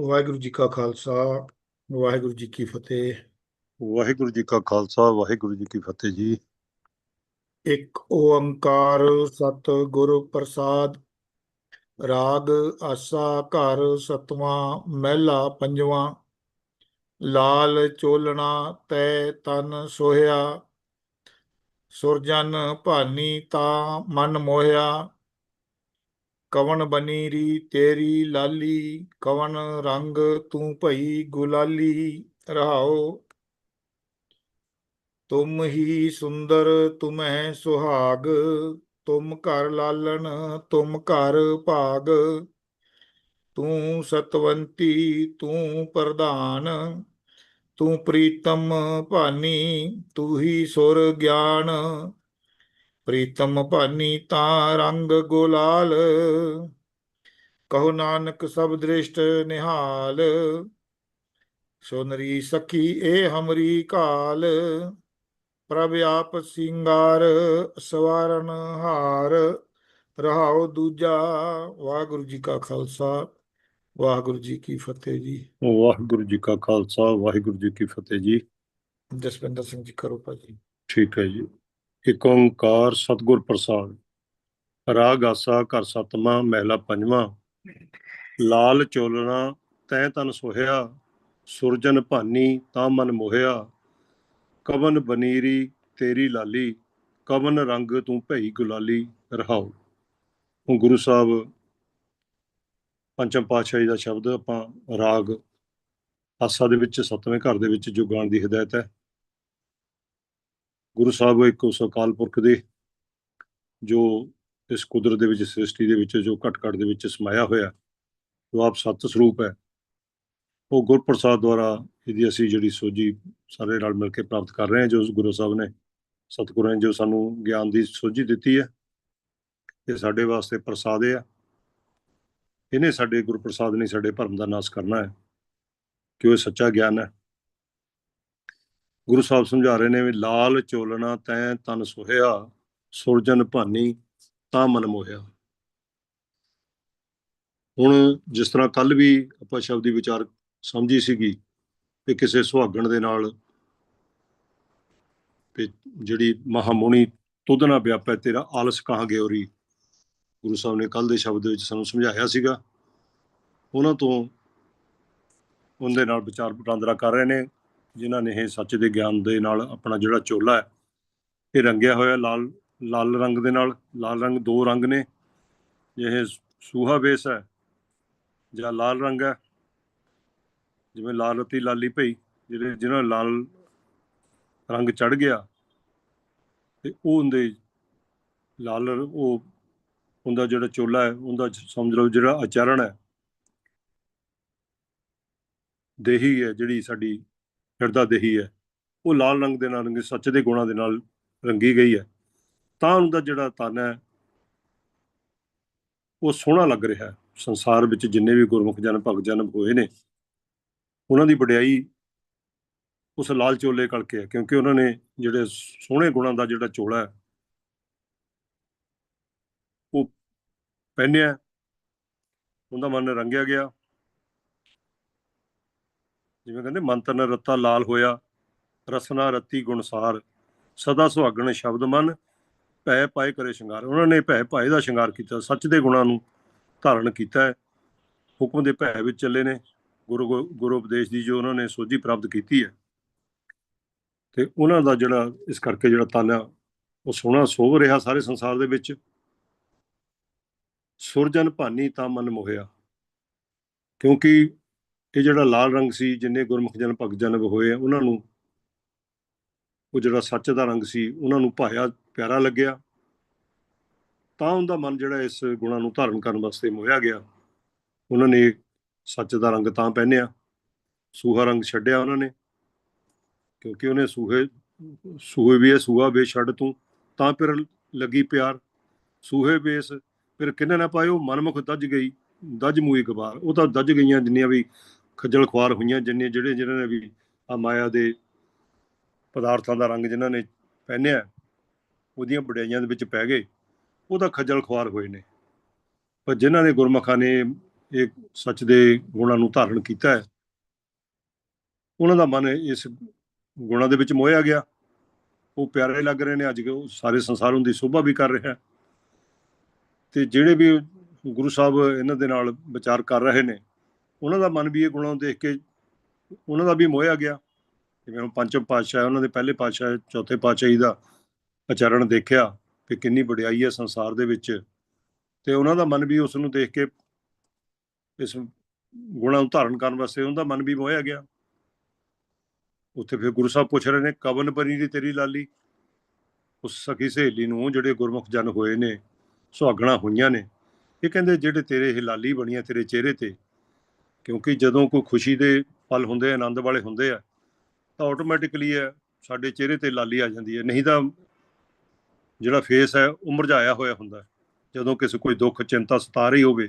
ਵਾਹਿਗੁਰੂ ਜੀ ਕਾ ਖਾਲਸਾ ਵਾਹਿਗੁਰੂ ਜੀ ਕੀ ਫਤਿਹ। ਵਾਹਿਗੁਰੂ ਜੀ ਕਾ ਖਾਲਸਾ ਵਾਹਿਗੁਰੂ ਜੀ ਕੀ ਫਤਿਹ ਜੀ। ਇੱਕ ਓੰਕਾਰ ਸਤ ਗੁਰ ਪ੍ਰਸਾਦ ਰਾਗ ਆਸਾ ਘਰ ਸਤਵਾਂ ਮਹਿਲਾ ਪੰਜਵਾਂ। ਲਾਲ ਚੋਲਣਾ ਤੈ ਤਨ ਸੋਹਿਆ ਸੁਰਜਨ ਭਾਨੀ ਤਾਂ ਮਨ ਮੋਹਿਆ। ਕਵਨ ਬਨੀ ਰੀ ਤੇਰੀ ਲਾਲੀ ਕਵਨ ਰੰਗ ਤੂੰ ਭਈ ਗੁਲਾਲੀ ਰਹਾਓ ਤੁਮ ਹੀ ਸੁੰਦਰ, ਤੁਮਹਿ ਸੁਹਾਗ, ਤੁਮ ਘਰ ਲਾਲਣ, ਤੁਮ ਘਰ ਭਾਗ, ਤੂੰ ਸਤਵੰਤੀ, ਤੂੰ ਪ੍ਰਧਾਨ, ਤੂੰ ਪ੍ਰੀਤਮ ਭਾਨੀ, ਤੂੰ ਹੀ ਸੁਰ ਗਿਆਨ ਪ੍ਰੀਤਮ ਭਾਨੀ ਤਾਂ ਰੰਗ ਗੁਲਾਲ ਕਹੋ ਨਾਨਕ ਸਭ ਦ੍ਰਿਸ਼ਟ ਨਿਹਾਲ ਸੁਨਰੀ ਸਖੀ ਏ ਹਮਰੀ ਕਾਲ ਪ੍ਰਭ ਆਪ ਸਿੰਗਾਰ ਸਵਾਰਨ ਹਾਰ ਰਹਾਉ ਦੂਜਾ ਵਾਹਿਗੁਰੂ ਜੀ ਕਾ ਖਾਲਸਾ ਵਾਹਿਗੁਰੂ ਜੀ ਕੀ ਫਤਿਹ ਜੀ। ਵਾਹਿਗੁਰੂ ਜੀ ਕਾ ਖਾਲਸਾ ਵਾਹਿਗੁਰੂ ਜੀ ਕੀ ਫਤਿਹ ਜੀ। ਜਸਵਿੰਦਰ ਸਿੰਘ ਜੀ ਕਰੋ ਭਾਜੀ। ਠੀਕ ਹੈ ਜੀ। ਇੱਕ ਓੰਕਾਰ ਸਤਿਗੁਰ ਪ੍ਰਸਾਦ, ਰਾਗ ਆਸਾ ਘਰ ਸਤਵਾਂ ਮਹਿਲਾ ਪੰਜਵਾਂ, ਲਾਲ ਚੋਲਣਾ ਤੈ ਤਨ ਸੋਹਿਆ, ਸੁਰਜਨ ਭਾਨੀ ਤਾਂ ਮਨ ਮੋਹਿਆ, ਕਵਨ ਬਨੀਰੀ ਤੇਰੀ ਲਾਲੀ, ਕਵਨ ਰੰਗ ਤੂੰ ਭਈ ਗੁਲਾਲੀ, ਰਹਾਉ। ਹੁਣ ਗੁਰੂ ਸਾਹਿਬ ਪੰਚਮ ਪਾਤਸ਼ਾਹੀ ਦਾ ਸ਼ਬਦ ਆਪਾਂ ਰਾਗ ਆਸਾ ਦੇ ਵਿੱਚ, ਸਤਵੇਂ ਘਰ ਦੇ ਵਿੱਚ ਜੋ ਦੀ ਹਦਾਇਤ ਹੈ ਗੁਰੂ ਸਾਹਿਬ ਇੱਕ ਉਸ ਅਕਾਲ ਪੁਰਖ ਦੇ ਜੋ ਇਸ ਕੁਦਰਤ ਦੇ ਵਿੱਚ ਸ੍ਰਿਸ਼ਟੀ ਦੇ ਵਿੱਚ, ਜੋ ਘਟ ਘਟ ਦੇ ਵਿੱਚ ਸਮਾਇਆ ਹੋਇਆ ਜੋ ਆਪ ਸਤ ਸਰੂਪ ਹੈ, ਉਹ ਗੁਰਪ੍ਰਸਾਦ ਦੁਆਰਾ ਇਹਦੀ ਅਸੀਂ ਜਿਹੜੀ ਸੋਝੀ ਸਾਰੇ ਰਲ ਮਿਲ ਕੇ ਪ੍ਰਾਪਤ ਕਰ ਰਹੇ ਹਾਂ, ਜੋ ਗੁਰੂ ਸਾਹਿਬ ਨੇ ਸਤਿਗੁਰਾਂ ਨੇ ਜੋ ਸਾਨੂੰ ਗਿਆਨ ਦੀ ਸੋਝੀ ਦਿੱਤੀ ਹੈ, ਇਹ ਸਾਡੇ ਵਾਸਤੇ ਪ੍ਰਸਾਦ ਹੈ। ਇਹਨੇ ਸਾਡੇ ਗੁਰਪ੍ਰਸਾਦ ਨੇ ਸਾਡੇ ਭਰਮ ਦਾ ਨਾਸ਼ ਕਰਨਾ ਹੈ, ਕਿ ਉਹ ਸੱਚਾ ਗਿਆਨ ਹੈ। ਗੁਰੂ ਸਾਹਿਬ ਸਮਝਾ ਰਹੇ ਨੇ ਵੀ ਲਾਲ ਚੋਲਣਾ ਤੈ ਤਨ ਸੁਹਿਆ, ਸੁਰਜਨ ਭਾਨੀ ਤਾਂ ਮਨ ਮੋਹਿਆ। ਹੁਣ ਜਿਸ ਤਰ੍ਹਾਂ ਕੱਲ ਵੀ ਆਪਾਂ ਸ਼ਬਦੀ ਵਿਚਾਰ ਸਮਝੀ ਸੀਗੀ ਕਿ ਕਿਸੇ ਸੁਹਾਗਣ ਦੇ ਨਾਲ ਤੇ ਜਿਹੜੀ ਮਹਾਮੁਨੀ ਤੁਧਨਾ ਵਿਆਪੈ, ਤੇਰਾ ਆਲਸ ਕਹਾਂ ਗਿਓਰੀ ਗੁਰੂ ਸਾਹਿਬ ਨੇ ਕੱਲ ਦੇ ਸ਼ਬਦ ਵਿੱਚ ਸਾਨੂੰ ਸਮਝਾਇਆ ਸੀਗਾ। ਉਹਨਾਂ ਤੋਂ ਉਹਦੇ ਨਾਲ ਵਿਚਾਰ ਵਟਾਂਦਰਾ ਕਰ ਰਹੇ ਨੇ। ਜਿਨ੍ਹਾਂ ਨੇ ਇਹ ਸੱਚ ਦੇ ਗਿਆਨ ਦੇ ਨਾਲ ਆਪਣਾ ਜਿਹੜਾ ਚੋਲਾ ਹੈ, ਇਹ ਰੰਗਿਆ ਹੋਇਆ ਲਾਲ ਲਾਲ ਰੰਗ ਦੇ ਨਾਲ, ਲਾਲ ਰੰਗ ਦੋ ਰੰਗ ਨੇ। ਇਹ ਸੂਹਾ ਬੇਸ ਹੈ ਜਾਂ ਲਾਲ ਰੰਗ ਹੈ, ਜਿਵੇਂ ਲਾਲ ਅਤੇ ਲਾਲੀ ਭਈ, ਜਿਹੜੇ ਜਿਹਨਾਂ ਲਾਲ ਰੰਗ ਚੜ ਗਿਆ, ਤੇ ਉਹ ਹੁੰਦੇ ਲਾਲ ਉਹ ਉਹਦਾ ਜਿਹੜਾ ਚੋਲਾ ਹੈ, ਉਹਦਾ ਸਮਝ ਲਓ ਜਿਹੜਾ ਆਚਰਣ ਹੈ, ਦੇਹੀ ਹੈ ਜਿਹੜੀ ਸਾਡੀ ਹਿਰਦਾ ਦੇਹੀ ਹੈ। ਉਹ ਲਾਲ ਰੰਗ ਦੇ ਨਾਲ ਰੰਗੀ, ਸੱਚ ਦੇ ਗੁਣਾਂ ਦੇ ਨਾਲ ਰੰਗੀ ਗਈ ਹੈ। ਤਾਂ ਉਹਦਾ ਜਿਹੜਾ ਤਨ ਹੈ, ਉਹ ਸੋਹਣਾ ਲੱਗ ਰਿਹਾ ਸੰਸਾਰ ਵਿੱਚ ਜਿੰਨੇ ਵੀ ਗੁਰਮੁਖ ਜਨ, ਭਗਤ ਜਨ ਹੋਏ ਨੇ, ਉਹਨਾਂ ਦੀ ਵਡਿਆਈ ਉਸ ਲਾਲ ਚੋਲੇ ਕਰਕੇ ਹੈ, ਕਿਉਂਕਿ ਉਹਨਾਂ ਨੇ ਜਿਹੜੇ ਸੋਹਣੇ ਗੁਣਾਂ ਦਾ ਜਿਹੜਾ ਚੋਲਾ ਹੈ, ਉਹ ਪਹਿਨਿਆ ਉਹਦਾ ਮਨ ਰੰਗਿਆ ਗਿਆ। ਜਿਵੇਂ ਕਹਿੰਦੇ ਮੰਤਰ ਨ ਲਾਲ ਹੋਇਆ, ਰਸਨਾ ਰੱਤੀ ਗੁਣਸਾਰ ਸਦਾ ਸੁਹਾਗਣ ਸ਼ਬਦ ਮਨ, ਭੈ ਪਾਏ ਕਰੇ ਸ਼ਿੰਗਾਰ। ਉਹਨਾਂ ਨੇ ਭੈ ਭਾਏ ਦਾ ਸ਼ਿੰਗਾਰ ਕੀਤਾ, ਸੱਚ ਦੇ ਗੁਣਾਂ ਨੂੰ ਧਾਰਨ ਕੀਤਾ ਹੈ। ਹੁਕਮ ਦੇ ਭੈ ਵਿੱਚ ਚੱਲੇ ਨੇ, ਗੁਰੂ ਗੁਰੂ ਉਪਦੇਸ਼ ਦੀ ਜੋ ਉਹਨਾਂ ਨੇ ਸੋਝੀ ਪ੍ਰਾਪਤ ਕੀਤੀ ਹੈ। ਤੇ ਉਹਨਾਂ ਦਾ ਜਿਹੜਾ, ਇਸ ਕਰਕੇ ਜਿਹੜਾ ਤਾਨਾ ਉਹ ਸੋਹਣਾ ਸੋਭ ਰਿਹਾ ਸਾਰੇ ਸੰਸਾਰ ਦੇ ਵਿੱਚ। ਸੁਰਜਨ ਭਾਨੀ ਤਾਂ ਮਨ ਮੋਹਿਆ। ਕਿਉਂਕਿ ਇਹ ਜਿਹੜਾ ਲਾਲ ਰੰਗ ਸੀ, ਜਿੰਨੇ ਗੁਰਮੁਖ ਜਨ, ਭਗਤ ਜਨ ਹੋਏ ਉਹਨਾਂ ਨੂੰ ਉਹ ਜਿਹੜਾ ਸੱਚ ਦਾ ਰੰਗ ਸੀ, ਉਹਨਾਂ ਨੂੰ ਭਾਇਆ, ਪਿਆਰਾ ਲੱਗਿਆ। ਤਾਂ ਉਹਦਾ ਮਨ ਜਿਹੜਾ ਇਸ ਗੁਣਾਂ ਨੂੰ ਧਾਰਨ ਕਰਨ ਵਾਸਤੇ ਮੋਹਿਆ ਗਿਆ। ਉਹਨਾਂ ਨੇ ਸੱਚ ਦਾ ਰੰਗ ਤਾਂ ਪਹਿਨਿਆ, ਸੂਹਾ ਰੰਗ ਛੱਡਿਆ ਉਹਨਾਂ ਨੇ। ਕਿਉਂਕਿ ਉਹਨੇ ਸੂਹੇ ਸੂਹੇ ਵੀ ਹੈ, ਸੂਹਾ ਵੇ ਛੱਡ ਤੂੰ, ਤਾਂ ਫਿਰ ਲੱਗੀ ਪਿਆਰ। ਸੂਹੇ ਬੇਸ ਫਿਰ ਕਿੰਨੇ ਨਾ ਪਾਇਓ ਮਨਮੁਖ ਦੱਜ ਗਈ, ਦੱਜ ਮੂਈ ਗਵਾਰ। ਉਹ ਤਾਂ ਦੱਜ ਗਈਆਂ ਜਿੰਨੀਆਂ ਵੀ ਖੱਜਲ ਖੁਆਰ ਹੋਈਆਂ ਜਿੰਨੇ ਜਿਹੜੇ ਜਿਹਨਾਂ ਨੇ ਵੀ ਆ ਮਾਇਆ ਦੇ ਪਦਾਰਥਾਂ ਦਾ ਰੰਗ ਜਿਨ੍ਹਾਂ ਨੇ ਪਹਿਨਿਆ, ਉਹਦੀਆਂ ਵਡਿਆਈਆਂ ਦੇ ਵਿੱਚ ਪੈ ਗਏ ਉਹ ਤਾਂ ਖੱਜਲ ਖੁਆਰ ਹੋਏ ਨੇ। ਪਰ ਜਿਨ੍ਹਾਂ ਨੇ ਗੁਰਮਖਾਂ ਨੇ ਇਹ ਸੱਚ ਦੇ ਗੁਣਾਂ ਨੂੰ ਧਾਰਨ ਕੀਤਾ ਹੈ, ਉਹਨਾਂ ਦਾ ਮਨ ਇਸ ਗੁਣਾਂ ਦੇ ਵਿੱਚ ਮੋਹਿਆ ਗਿਆ। ਉਹ ਪਿਆਰੇ ਲੱਗ ਰਹੇ ਨੇ, ਅੱਜ ਉਹ ਸਾਰੇ ਸੰਸਾਰ ਦੀ ਸ਼ੋਭਾ ਵੀ ਕਰ ਰਿਹਾ ਹੈ। ਤੇ ਜਿਹੜੇ ਵੀ ਗੁਰੂ ਸਾਹਿਬ ਇਹਨਾਂ ਦੇ ਨਾਲ ਵਿਚਾਰ ਕਰ ਰਹੇ ਨੇ ਉਹਨਾਂ ਦਾ ਮਨ ਵੀ ਇਹ ਗੁਣਾਂ ਨੂੰ ਦੇਖ ਕੇ ਉਹਨਾਂ ਦਾ ਵੀ ਮੋਹਿਆ ਗਿਆ। ਜਿਵੇਂ ਹੁਣ ਪੰਚਮ ਪਾਤਸ਼ਾਹ ਉਹਨਾਂ ਦੇ ਪਹਿਲੇ ਪਾਤਸ਼ਾਹ, ਚੌਥੇ ਪਾਤਸ਼ਾਹੀ ਦਾ ਆਚਰਣ ਦੇਖਿਆ ਕਿ ਕਿੰਨੀ ਵਡਿਆਈ ਹੈ ਸੰਸਾਰ ਦੇ ਵਿੱਚ ਤੇ ਉਹਨਾਂ ਦਾ ਮਨ ਵੀ ਉਸ ਨੂੰ ਦੇਖ ਕੇ ਇਸ ਗੁਣਾਂ ਨੂੰ ਧਾਰਨ ਕਰਨ ਵਾਸਤੇ ਉਹਦਾ ਮਨ ਵੀ ਮੋਹਿਆ ਗਿਆ। ਉੱਥੇ ਫਿਰ ਗੁਰੂ ਸਾਹਿਬ ਪੁੱਛ ਰਹੇ ਨੇ, ਕਵਨ ਬਣੀ ਦੀ ਤੇਰੀ ਲਾਲੀ? ਉਸ ਸਖੀ ਸਹੇਲੀ ਨੂੰ ਜਿਹੜੇ ਗੁਰਮੁਖ ਜਨ ਹੋਏ ਨੇ, ਸੁਹਾਗਣਾ ਹੋਈਆਂ ਨੇ, ਇਹ ਕਹਿੰਦੇ, ਜਿਹੜੇ ਤੇਰੇ ਇਹ ਲਾਲੀ ਬਣੀਆਂ ਤੇਰੇ ਚਿਹਰੇ ਤੇ ਕਿਉਂਕਿ ਜਦੋਂ ਕੋਈ ਖੁਸ਼ੀ ਦੇ ਪਲ ਹੁੰਦੇ ਆ, ਆਨੰਦ ਵਾਲੇ ਹੁੰਦੇ ਆ, ਤਾਂ ਆਟੋਮੈਟਿਕਲੀ ਹੈ ਸਾਡੇ ਚਿਹਰੇ ਤੇ ਲਾਲੀ ਆ ਜਾਂਦੀ ਹੈ। ਨਹੀਂ ਤਾਂ ਜਿਹੜਾ ਫੇਸ ਹੈ, ਉਹ ਮੁਰਝਾਇਆ ਹੋਇਆ ਹੁੰਦਾ ਜਦੋਂ ਕਿਸੇ ਕੋਈ ਦੁੱਖ, ਚਿੰਤਾ ਸਤਾ ਰਹੀ ਹੋਵੇ,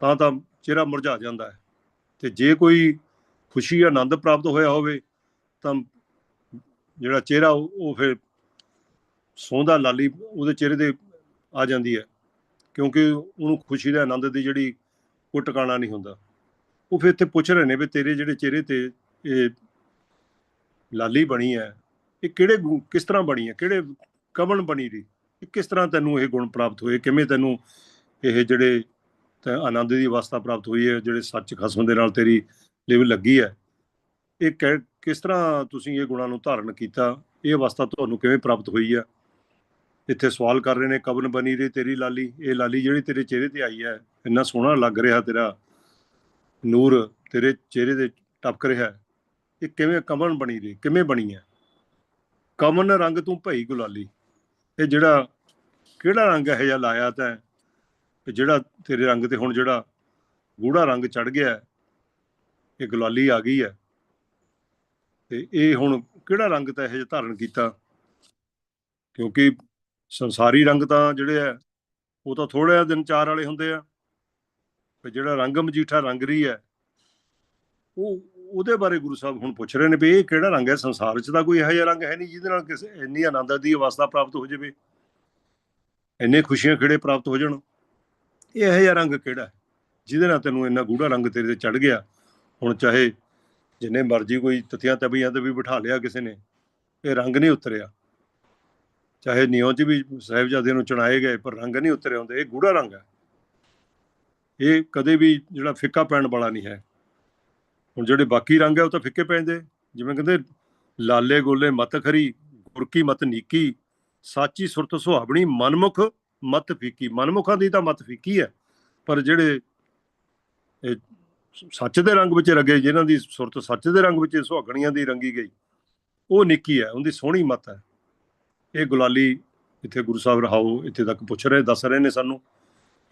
ਤਾਂ ਤਾਂ ਚਿਹਰਾ ਮੁਰਝਾ ਜਾਂਦਾ ਹੈ। ਤੇ ਜੇ ਕੋਈ ਖੁਸ਼ੀ, ਆਨੰਦ ਪ੍ਰਾਪਤ ਹੋਇਆ ਹੋਵੇ, ਤਾਂ ਜਿਹੜਾ ਚਿਹਰਾ, ਉਹ ਫਿਰ ਸੌਂਦਾ, ਲਾਲੀ ਉਹਦੇ ਚਿਹਰੇ ਤੇ ਆ ਜਾਂਦੀ ਹੈ। ਕਿਉਂਕਿ ਉਹਨੂੰ ਖੁਸ਼ੀ ਦਾ ਆਨੰਦ ਦੀ ਜਿਹੜੀ ਕੋਈ ਟਿਕਾਣਾ ਨਹੀਂ ਹੁੰਦਾ। ਉਹ ਫਿਰ ਇੱਥੇ ਪੁੱਛ ਰਹੇ ਨੇ ਵੀ ਤੇਰੇ ਜਿਹੜੇ ਚਿਹਰੇ ਤੇ ਇਹ ਲਾਲੀ ਬਣੀ ਹੈ, ਇਹ ਕਿਹੜੇ ਗੁਣ- ਕਿਸ ਤਰ੍ਹਾਂ ਬਣੀ ਹੈ, ਕਿਹੜੇ ਕਵਣ ਬਣੀ ਰਹੀ, ਇਹ ਕਿਸ ਤਰ੍ਹਾਂ ਤੈਨੂੰ ਇਹ ਗੁਣ ਪ੍ਰਾਪਤ ਹੋਏ, ਕਿਵੇਂ ਤੈਨੂੰ ਇਹ ਜਿਹੜੇ ਆਨੰਦ ਦੀ ਅਵਸਥਾ ਪ੍ਰਾਪਤ ਹੋਈ ਹੈ, ਜਿਹੜੇ ਸੱਚ ਖਸਮ ਦੇ ਨਾਲ ਤੇਰੀ ਲਿਵ ਲੱਗੀ ਹੈ, ਇਹ ਕਿ- ਕਿਸ ਤਰ੍ਹਾਂ ਤੁਸੀਂ ਇਹ ਗੁਣਾਂ ਨੂੰ ਧਾਰਨ ਕੀਤਾ, ਇਹ ਅਵਸਥਾ ਤੁਹਾਨੂੰ ਕਿਵੇਂ ਪ੍ਰਾਪਤ ਹੋਈ ਹੈ? ਇੱਥੇ ਸਵਾਲ ਕਰ ਰਹੇ ਨੇ ਕਵਨ ਬਣੀ ਰਹੀ ਤੇਰੀ ਲਾਲੀ, ਇਹ ਲਾਲੀ ਜਿਹੜੀ ਤੇਰੇ ਚਿਹਰੇ ਤੇ ਆਈ ਹੈ, ਇੰਨਾ ਸੋਹਣਾ ਲੱਗ ਰਿਹਾ ਤੇਰਾ ਨੂਰ ਤੇਰੇ ਚਿਹਰੇ ਤੇ ਟਪਕ ਰਿਹਾ ਹੈ। ਇਹ ਕਿਵੇਂ ਕਮਨ ਬਣੀ ਰਹੀ ਕਿਵੇਂ ਬਣੀ ਹੈ? ਕਮਨ ਰੰਗ ਤੂੰ ਭਈ ਗੁਲਾਲੀ। ਇਹ ਜਿਹੜਾ ਕਿਹੜਾ ਰੰਗ ਹੈ ਜਿਹਾ ਲਾਇਆ ਤੈਂ? ਕਿ ਜਿਹੜਾ ਤੇਰੇ ਰੰਗ ਤੇ ਹੁਣ ਜਿਹੜਾ ਗੂੜਾ ਰੰਗ ਚੜ ਗਿਆ ਇਹ ਗੁਲਾਲੀ ਆ ਗਈ ਹੈ। ਤੇ ਇਹ ਹੁਣ ਕਿਹੜਾ ਰੰਗ ਤਾਂ ਇਹ ਜਿਹਾ ਧਾਰਨ ਕੀਤਾ? ਕਿਉਂਕਿ ਸੰਸਾਰੀ ਰੰਗ ਤਾਂ ਜਿਹੜੇ ਆ ਉਹ ਤਾਂ ਥੋੜਾ ਦਿਨ ਚਾਰ ਵਾਲੇ ਹੁੰਦੇ ਆ। ਵੀ ਜਿਹੜਾ ਰੰਗ ਮਜੀਠਾ ਰੰਗ ਰਹੀ ਹੈ, ਉਹ ਉਹਦੇ ਬਾਰੇ ਗੁਰੂ ਸਾਹਿਬ ਹੁਣ ਪੁੱਛ ਰਹੇ ਨੇ ਵੀ ਇਹ ਕਿਹੜਾ ਰੰਗ ਹੈ? ਸੰਸਾਰ 'ਚ ਤਾਂ ਕੋਈ ਇਹੋ ਜਿਹਾ ਰੰਗ ਹੈ ਨਹੀਂ ਜਿਹਦੇ ਨਾਲ ਕਿਸੇ ਇੰਨੀ ਆਨੰਦ ਦੀ ਅਵਸਥਾ ਪ੍ਰਾਪਤ ਹੋ ਜਾਵੇ, ਇੰਨੇ ਖੁਸ਼ੀਆਂ ਖਿੜੇ ਪ੍ਰਾਪਤ ਹੋ ਜਾਣ? ਇਹ ਇਹੋ ਜਿਹਾ ਰੰਗ ਕਿਹੜਾ ਜਿਹਦੇ ਨਾਲ ਤੈਨੂੰ ਇੰਨਾ ਗੂੜਾ ਰੰਗ ਤੇਰੇ ਤੇ ਚੜ ਗਿਆ, ਹੁਣ ਚਾਹੇ ਜਿੰਨੇ ਮਰਜ਼ੀ ਕੋਈ ਤਥਿਆਂ ਤਬੀਆਂ ਤੇ ਵੀ ਬਿਠਾ ਲਿਆ ਕਿਸੇ ਨੇ, ਇਹ ਰੰਗ ਨਹੀਂ ਉਤਰਿਆ। ਚਾਹੇ ਨਿਉ 'ਚ ਵੀ ਸਾਹਿਬਜ਼ਾਦੇ ਨੂੰ ਚਣਾਏ ਗਏ, ਪਰ ਰੰਗ ਨਹੀਂ ਉਤਰੇ ਹੁੰਦੇ, ਇਹ ਗੂੜਾ ਰੰਗ ਹੈ। ਇਹ ਕਦੇ ਵੀ ਜਿਹੜਾ ਫਿੱਕਾ ਪੈਣ ਵਾਲਾ ਨਹੀਂ ਹੈ। ਹੁਣ ਜਿਹੜੇ ਬਾਕੀ ਰੰਗ ਹੈ ਉਹ ਤਾਂ ਫਿੱਕੇ ਪੈਂਦੇ ਜਿਵੇਂ ਕਹਿੰਦੇ, ਲਾਲੇ ਗੋਲੇ ਮਤ ਖਰੀ, ਗੁਰਕੀ ਮਤ ਨੀਕੀ, ਸਾਚੀ ਸੁਰਤ ਸੁਹਾਵਣੀ, ਮਨਮੁਖ ਮਤ ਫੀਕੀ। ਮਨਮੁਖਾਂ ਦੀ ਤਾਂ ਮਤ ਫੀਕੀ ਹੈ, ਪਰ ਜਿਹੜੇ ਸੱਚ ਦੇ ਰੰਗ ਵਿੱਚ ਰਗੇ, ਜਿਨ੍ਹਾਂ ਦੀ ਸੁਰਤ ਸੱਚ ਦੇ ਰੰਗ ਵਿੱਚ ਸੁਹਾਗਣੀਆਂ ਦੀ ਰੰਗੀ ਗਈ, ਉਹ ਨਿੱਕੀ ਹੈ, ਉਹਦੀ ਸੋਹਣੀ ਮਤ ਹੈ। ਇਹ ਗੁਲਾਲੀ ਇੱਥੇ ਗੁਰੂ ਸਾਹਿਬ ਰਹਾਓ ਇੱਥੇ ਤੱਕ ਪੁੱਛ ਰਹੇ, ਦੱਸ ਰਹੇ ਨੇ ਸਾਨੂੰ।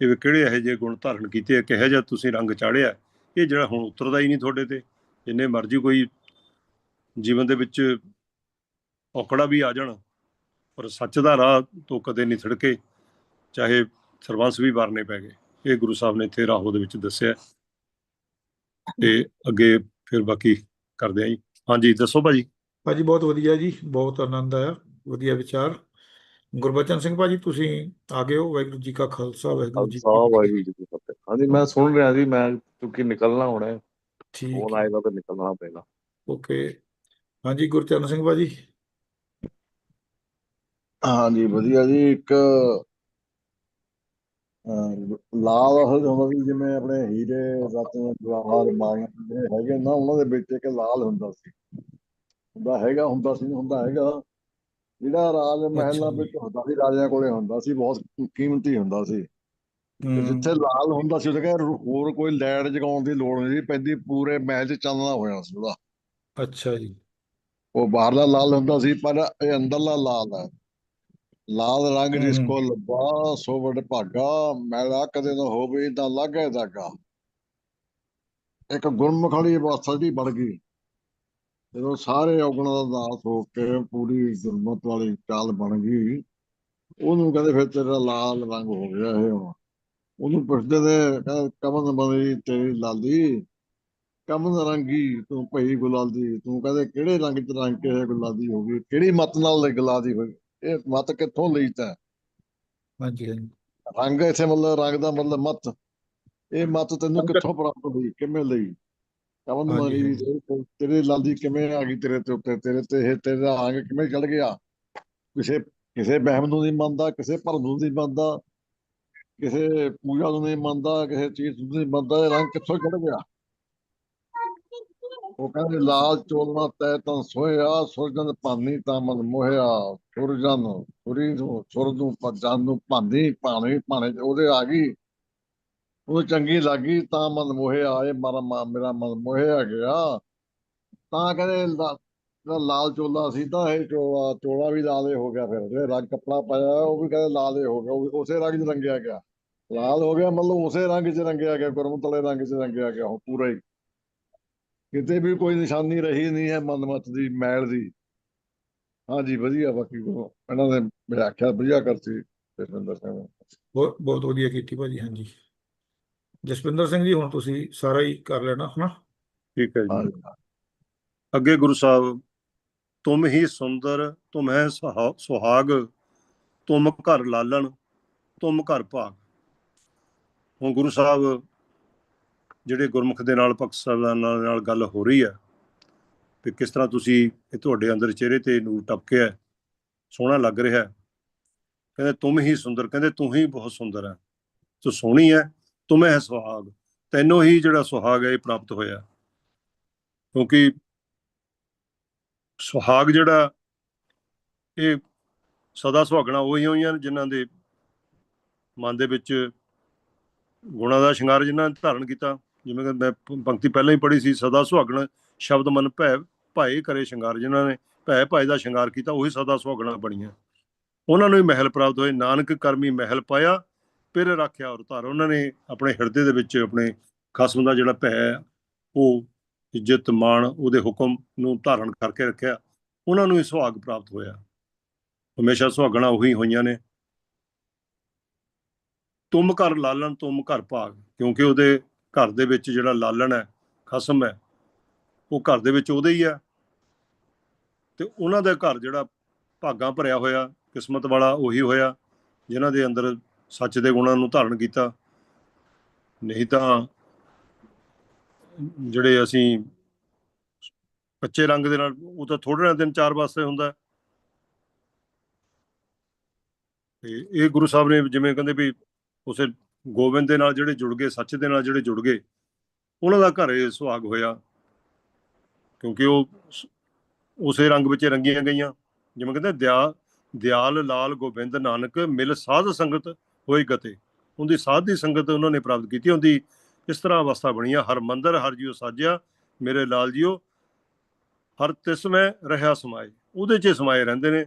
ਇਹ ਵੀ ਕਿਹੜੇ ਇਹੋ ਜਿਹੇ ਗੁਣ ਧਾਰਨ ਕੀਤੇ ਆ, ਕਿਹੋ ਜਿਹਾ ਤੁਸੀਂ ਰੰਗ ਚਾੜਿਆ ਇਹ ਜਿਹੜਾ ਹੁਣ ਉਤਰਦਾ ਹੀ ਨਹੀਂ ਤੁਹਾਡੇ ਤੇ। ਜਿੰਨੇ ਮਰਜ਼ੀ ਕੋਈ ਜੀਵਨ ਦੇ ਵਿੱਚ ਔਕੜਾ ਵੀ ਆ ਜਾਣ, ਪਰ ਸੱਚ ਦਾ ਰਾਹ ਤੋਂ ਕਦੇ ਨਹੀਂ ਥੜਕੇ, ਚਾਹੇ ਸਰਬੰਸ ਵੀ ਵਾਰਨੇ ਪੈ ਗਏ। ਇਹ ਗੁਰੂ ਸਾਹਿਬ ਨੇ ਇੱਥੇ ਰਾਹੋ ਦੇ ਵਿੱਚ ਦੱਸਿਆ। ਤੇ ਅੱਗੇ ਫਿਰ ਬਾਕੀ ਕਰਦੇ ਆਂ ਜੀ। ਹਾਂਜੀ, ਦੱਸੋ ਭਾਜੀ। ਭਾਜੀ, ਬਹੁਤ ਵਧੀਆ ਜੀ, ਬਹੁਤ ਆਨੰਦ ਆਇਆ, ਵਧੀਆ ਵਿਚਾਰ। ਗੁਰਬਚਨ ਸਿੰਘ ਭਾਜੀ ਤੁਸੀਂ ਆ ਗਏ ਹੋ ਵਾਹਿਗੁਰੂ ਜੀ ਕਾ ਖਾਲਸਾ ਵਾਹਿਗੁਰੂ ਜੀ ਕੀ ਵਾਹਿਗੁਰੂ ਜੀ ਕੀ ਫਤਿਹ। ਹਾਂਜੀ ਮੈਂ ਸੁਣ ਰਿਹਾ ਸੀ ਮੈਂ ਕਿਉਂਕਿ ਨਿਕਲਣਾ ਹੋਣਾ। ਹੈ ਠੀਕ ਫੋਨ ਆਏਗਾ ਤਾਂ ਨਿਕਲਣਾ ਪਏਗਾ। ਓਕੇ। ਹਾਂਜੀ ਗੁਰਚਰਨ ਸਿੰਘ ਭਾਜੀ। ਹਾਂਜੀ ਵਧੀਆ ਜੀ ਇੱਕ ਲਾਲ ਅਸਲ ਹੁੰਦਾ ਸੀ ਜਿਵੇਂ ਆਪਣੇ ਹੀਰੇ ਰਤਨ ਜਵਾਹਰ ਜਿਹੜੇ ਹੈਗੇ ਨਾ ਉਹਨਾਂ ਦੇ ਵਿੱਚ ਇੱਕ ਲਾਲ ਹੁੰਦਾ ਸੀ। ਹੁੰਦਾ ਹੈਗਾ ਹੁੰਦਾ ਸੀ ਹੁੰਦਾ ਹੈਗਾ। ਜਿਹੜਾ ਰਾਜ ਮਹਿਲਾਂ। ਵਿੱਚ ਹੁੰਦਾ ਸੀ ਰਾਜਿਆਂ ਕੋਲੇ ਹੁੰਦਾ ਸੀ ਬਹੁਤ ਕੀਮਤੀ ਹੁੰਦਾ ਸੀ। ਜਿੱਥੇ ਲਾਲ ਹੁੰਦਾ ਸੀ ਉਹਦੇ ਹੋਰ ਕੋਈ ਲਾਈਟ ਜਗਾਉਣ ਦੀ ਲੋੜ ਨਹੀਂ ਸੀ ਪੈਂਦੀ ਪੂਰੇ ਮਹਿਲ 'ਚ ਚਾਨਣਾ ਹੋ ਜਾਣਾ ਸੀ ਉਹਦਾ। ਅੱਛਾ ਜੀ। ਉਹ ਬਾਹਰਲਾ ਲਾਲ ਹੁੰਦਾ ਸੀ ਪਰ ਇਹ ਅੰਦਰਲਾ ਲਾਲ ਹੈ। ਲਾਲ ਰੰਗ ਜਿਸ ਹਮ। ਕੋ ਲੱਭਾ ਸੋ ਵਡ ਭਾਗਾ ਮੈਲਾ ਕਦੇ ਨਾ ਹੋਵੇ ਤਾਂ ਲਾਗੇ ਦਾਗਾ। ਇੱਕ ਗੁਰਮੁਖ ਵਾਲੀ ਅਵਸਥਾ ਦੀ ਬਣ ਗਈ। ਜਦੋਂ ਸਾਰੇ ਔਗਣਾਂ ਦਾ ਨਾਸ ਹੋ ਕੇ ਪੂਰੀ ਗੁਰਮਤ ਵਾਲੀ ਚਾਲ ਬਣ ਗਈ ਉਹਨੂੰ ਕਹਿੰਦੇ ਫਿਰ ਤੇਰਾ ਲਾਲ ਰੰਗ ਹੋ ਗਿਆ ਇਹ ਹੁਣ। ਉਹਨੂੰ ਪੁੱਛਦੇ ਨੇ ਕਹਿੰਦਾ ਕਮਨ ਬਣੀ ਤੇਰੀ ਲਾਲੀ ਕਮਨ ਰੰਗੀ ਤੂੰ ਭਈ ਗੁਲਾਦੀ ਤੂੰ ਕਹਿੰਦੇ ਕਿਹੜੇ ਰੰਗ ਚ ਰੰਗ ਕੇ ਗੁਲਾਦੀ ਹੋ ਗਈ ਕਿਹੜੀ ਮਤ ਨਾਲ ਗੁਲਾਦੀ ਹੋਈ ਇਹ ਮਤ ਕਿੱਥੋਂ ਲਈ ਤੈਂ? ਹਾਂਜੀ ਹਾਂਜੀ। ਰੰਗ ਇੱਥੇ ਮਤਲਬ ਰੰਗ ਦਾ ਮਤਲਬ ਮਤ ਇਹ ਮਤ ਤੈਨੂੰ ਕਿੱਥੋਂ ਪ੍ਰਾਪਤ ਹੋਈ ਕਿਵੇਂ ਲਈ? ਕਵਨ ਮਾਰੀ। ਤੇਰੇ- ਤੇਰੇ ਲਾਲੀ ਕਿਵੇਂ ਆ ਗਈ ਤੇਰੇ ਤੇ ਉੱਤੇ? ਤੇਰੇ ਤੇ ਇਹ ਤੇਰਾ ਆਂਗ ਕਿਵੇਂ ਚੜ ਗਿਆ? ਕਿਸੇ ਕਿਸੇ ਵਹਿਮ ਨੂੰ ਨਹੀਂ ਮੰਨਦਾ ਕਿਸੇ ਭਰਮ ਨੂੰ ਨਹੀਂ ਮੰਨਦਾ ਕਿਸੇ ਪੂਜਾ ਨੂੰ ਨਹੀਂ ਮੰਨਦਾ ਕਿਸੇ ਚੀਜ਼ ਨੂੰ ਨਹੀਂ ਮੰਨਦਾ ਇਹ ਰੰਗ ਕਿੱਥੋਂ ਚੜ ਗਿਆ? ਉਹ ਕਹਿੰਦੇ ਲਾਲ ਚੋਲਣਾ ਤੈ ਤਾਂ ਸੋਇਆ ਸੁਰਜਨ ਭਾਨੀ ਤਾਂ ਮਨ ਮੋਹਿਆ। ਸੁਰਜਨ ਸੁਰੀ ਨੂੰ ਸੁਰ ਨੂੰ ਨੂੰ ਭਾਨੀ ਭਾਣੀ ਭਾਣੇ ਉਹਦੇ ਆ ਗਈ। ਉਹ ਚੰਗੀ ਲੱਗੀ ਤਾਂ ਮਨ ਮੋਹਿਆ ਇਹ ਮਾਰਾ ਮੇਰਾ ਮਨ ਮੋਹਿਆ ਗਿਆ। ਤਾਂ ਕਹਿੰਦੇ ਲਾਲ ਚੋਲਾ ਸੀ ਤਾਂ ਇਹ ਚੋਲਾ ਚੋਲਾ ਵੀ ਲਾਲੇ ਹੋ ਗਿਆ ਫਿਰ, ਜਿਹੜੇ ਰੰਗ ਕੱਪੜਾ ਪਾਇਆ ਉਹ ਵੀ ਕਹਿੰਦੇ ਲਾਲੇ ਹੋ ਗਿਆ ਉਸੇ ਰੰਗ 'ਚ ਰੰਗਿਆ ਗਿਆ। ਲਾਲ ਹੋ ਗਿਆ ਮਤਲਬ ਉਸੇ ਰੰਗ 'ਚ ਰੰਗਿਆ ਗਿਆ ਗੁਰਮਤਲੇ ਰੰਗ 'ਚ ਰੰਗਿਆ ਗਿਆ ਉਹ ਪੂਰਾ ਹੀ। ਕਿਤੇ ਵੀ ਕੋਈ ਨਿਸ਼ਾਨੀ ਰਹੀ ਨਹੀਂ ਹੈ ਮਨਮਤ ਦੀ, ਮੈਲ ਦੀ। ਹਾਂਜੀ, ਵਧੀਆ ਬਾਕੀ ਇਹਨਾਂ ਨੇ ਵਿਆਖਿਆ, ਵਧੀਆ ਕਰਤੀ। ਜਸਵਿੰਦਰ ਸਿੰਘ ਬਹੁਤ ਬਹੁਤ ਵਧੀਆ ਕੀਤੀ ਭਾਜੀ, ਹਾਂਜੀ। ਜਸਪਿੰਦਰ ਸਿੰਘ ਜੀ ਹੁਣ ਤੁਸੀਂ ਸਾਰਾ ਹੀ ਕਰ ਲੈਣਾ ਹਨਾ? ਠੀਕ ਹੈ ਜੀ। ਅੱਗੇ ਗੁਰੂ ਸਾਹਿਬ ਤੁਮ ਹੀ ਸੁੰਦਰ ਤੁਮ ਹੈ ਸੁਹਾ- ਸੁਹਾਗ ਤੁਮ ਘਰ ਲਾਲਣ ਤੁਮ ਘਰ ਭਾਗ। ਹੁਣ ਗੁਰੂ ਸਾਹਿਬ ਜਿਹੜੇ ਗੁਰਮੁਖ ਦੇ ਨਾਲ ਭਗਤ ਸਾਹਿਬਾਨਾਂ ਨਾਲ ਗੱਲ ਹੋ ਰਹੀ ਹੈ ਕਿ ਕਿਸ ਤਰ੍ਹਾਂ ਤੁਸੀਂ ਇਹ ਤੁਹਾਡੇ ਅੰਦਰ ਚਿਹਰੇ ਤੇ ਨੂਰ ਟਪਕਿਆ ਸੋਹਣਾ ਲੱਗ ਰਿਹਾ ਹੈ। ਕਹਿੰਦੇ ਤੁਮ ਹੀ ਸੁੰਦਰ ਕਹਿੰਦੇ ਤੂੰ ਹੀ ਬਹੁਤ ਸੁੰਦਰ ਹੈ। ਤੂੰ ਸੋਹਣੀ ਹੈ ਤੁਮ ਸੁਹਾਗ। ਤੈਨੂੰ ਹੀ ਜਿਹੜਾ ਸੁਹਾਗ ਹੈ, ਇਹ ਪ੍ਰਾਪਤ ਹੋਇਆ। ਕਿਉਂਕਿ ਸੁਹਾਗ ਜਿਹੜਾ, ਇਹ ਸਦਾ ਸੁਹਾਗਣਾ ਉਹੀ ਹੋਈਆਂ ਨੇ, ਜਿਨ੍ਹਾਂ ਦੇ ਮਨ ਦੇ ਵਿੱਚ ਗੁਣਾਂ ਦਾ ਸ਼ਿੰਗਾਰ ਜਿਨ੍ਹਾਂ ਨੇ ਧਾਰਨ ਕੀਤਾ। ਜਿਵੇਂ ਕਿ ਮੈਂ ਪੰਕਤੀ ਪਹਿਲਾਂ ਹੀ ਪੜ੍ਹੀ ਸੀ, ਸਦਾ ਸੁਹਾਗਣ ਸ਼ਬਦ ਮਨ ਭੈ, ਭਾਏ ਕਰੇ ਸ਼ਿੰਗਾਰ। ਜਿਨ੍ਹਾਂ ਨੇ ਭੈ, ਭਾਏ ਦਾ ਸ਼ਿੰਗਾਰ ਕੀਤਾ, ਉਹੀ ਸਦਾ ਸੁਹਾਗਣਾ ਬਣੀਆਂ। ਉਹਨਾਂ ਨੂੰ ਹੀ ਮਹਿਲ ਪ੍ਰਾਪਤ ਹੋਏ। ਨਾਨਕ ਕਰਮੀ ਮਹਿਲ ਪਾਇਆ ਫਿਰ ਰੱਖਿਆ ਔਰ ਧਾਰ। ਉਹਨਾਂ ਨੇ ਆਪਣੇ ਹਿਰਦੇ ਦੇ ਵਿੱਚ ਆਪਣੇ ਖਸਮ ਦਾ ਜਿਹੜਾ ਭੈ ਹੈ, ਉਹ ਇੱਜ਼ਤ ਮਾਣ ਉਹਦੇ ਹੁਕਮ ਨੂੰ ਧਾਰਨ ਕਰਕੇ ਰੱਖਿਆ। ਉਹਨਾਂ ਨੂੰ ਹੀ ਸੁਹਾਗ ਪ੍ਰਾਪਤ ਹੋਇਆ। ਹਮੇਸ਼ਾ ਸੁਹਾਗਣਾ ਉਹੀ ਹੋਈਆਂ ਨੇ। ਤੁਮ ਘਰ ਲਾਲਣ ਤੁਮ ਘਰ ਭਾਗ। ਕਿਉਂਕਿ ਉਹਦੇ ਘਰ ਦੇ ਵਿੱਚ ਜਿਹੜਾ ਲਾਲਣ ਹੈ ਖਸਮ ਹੈ ਉਹ ਘਰ ਦੇ ਵਿੱਚ ਉਹਦੇ ਹੀ ਹੈ। ਤੇ ਉਹਨਾਂ ਦਾ ਘਰ ਜਿਹੜਾ ਭਾਗਾਂ ਭਰਿਆ ਹੋਇਆ ਕਿਸਮਤ ਵਾਲਾ ਉਹੀ ਹੋਇਆ ਜਿਨ੍ਹਾਂ ਦੇ ਅੰਦਰ ਸੱਚ ਦੇ ਗੁਣਾਂ ਨੂੰ ਧਾਰਨ ਕੀਤਾ। ਨਹੀਂ ਤਾਂ ਜਿਹੜੇ ਅਸੀਂ ਕੱਚੇ ਰੰਗ ਦੇ ਨਾਲ, ਉਹ ਤਾਂ ਥੋੜੇ ਨਾਲ ਤਿੰਨ ਚਾਰ ਵਾਸਤੇ ਹੁੰਦਾ। ਤੇ ਇਹ ਗੁਰੂ ਸਾਹਿਬ ਨੇ ਜਿਵੇਂ ਕਹਿੰਦੇ ਵੀ ਉਸੇ ਗੋਬਿੰਦ ਦੇ ਨਾਲ ਜਿਹੜੇ ਜੁੜ ਗਏ, ਸੱਚ ਦੇ ਨਾਲ ਜਿਹੜੇ ਜੁੜ ਗਏ, ਉਹਨਾਂ ਦਾ ਘਰ ਇਹ ਸੁਹਾਗ ਹੋਇਆ। ਕਿਉਂਕਿ ਉਹ ਉਸੇ ਰੰਗ ਵਿੱਚ ਰੰਗੀਆਂ ਗਈਆਂ। ਜਿਵੇਂ ਕਹਿੰਦੇ ਦਿਆ, ਦਿਆਲ ਲਾਲ ਗੋਬਿੰਦ ਨਾਨਕ ਮਿਲ ਸਾਧ ਸੰਗਤ ਹੋਈ ਗਤੇ ਉਹਦੀ ਸਾਧ ਦੀ ਸੰਗਤ ਉਹਨਾਂ ਨੇ ਪ੍ਰਾਪਤ ਕੀਤੀ ਉਹਦੀ ਇਸ ਤਰ੍ਹਾਂ ਅਵਸਥਾ ਬਣੀ ਆ ਹਰ ਮੰਦਰ, ਹਰ ਜੀਓ ਸਾਜਿਆ, ਮੇਰੇ ਲਾਲ ਜੀਓ, ਹਰ ਤਿਸਮੈ ਰਹਾ ਸਮਾਏ। ਉਹਦੇ 'ਚ ਸਮਾਏ ਰਹਿੰਦੇ ਨੇ।